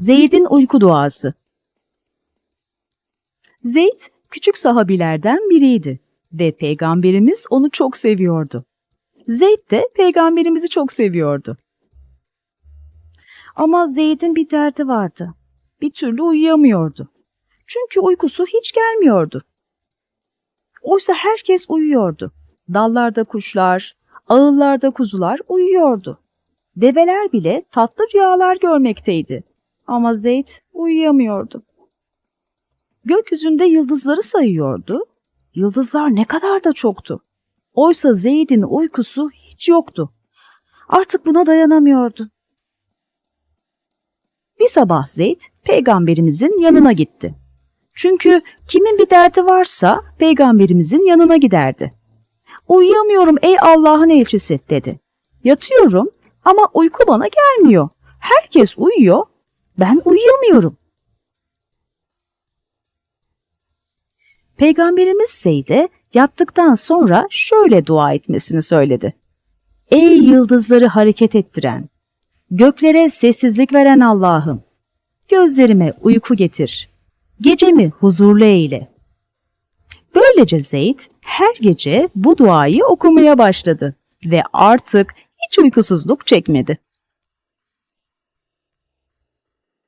Zeyd'in uyku duası. Zeyd küçük sahabilerden biriydi ve peygamberimiz onu çok seviyordu. Zeyd de peygamberimizi çok seviyordu. Ama Zeyd'in bir derdi vardı. Bir türlü uyuyamıyordu. Çünkü uykusu hiç gelmiyordu. Oysa herkes uyuyordu. Dallarda kuşlar, ağıllarda kuzular uyuyordu. Develer bile tatlı rüyalar görmekteydi. Ama Zeyd uyuyamıyordu. Gökyüzünde yıldızları sayıyordu. Yıldızlar ne kadar da çoktu. Oysa Zeyd'in uykusu hiç yoktu. Artık buna dayanamıyordu. Bir sabah Zeyd peygamberimizin yanına gitti. Çünkü kimin bir derdi varsa peygamberimizin yanına giderdi. Uyuyamıyorum ey Allah'ın elçisi dedi. Yatıyorum ama uyku bana gelmiyor. Herkes uyuyor, ben uyuyamıyorum. Peygamberimiz Zeyd'e yattıktan sonra şöyle dua etmesini söyledi. Ey yıldızları hareket ettiren, göklere sessizlik veren Allah'ım, gözlerime uyku getir, gecemi huzurlu eyle. Böylece Zeyd her gece bu duayı okumaya başladı ve artık hiç uykusuzluk çekmedi.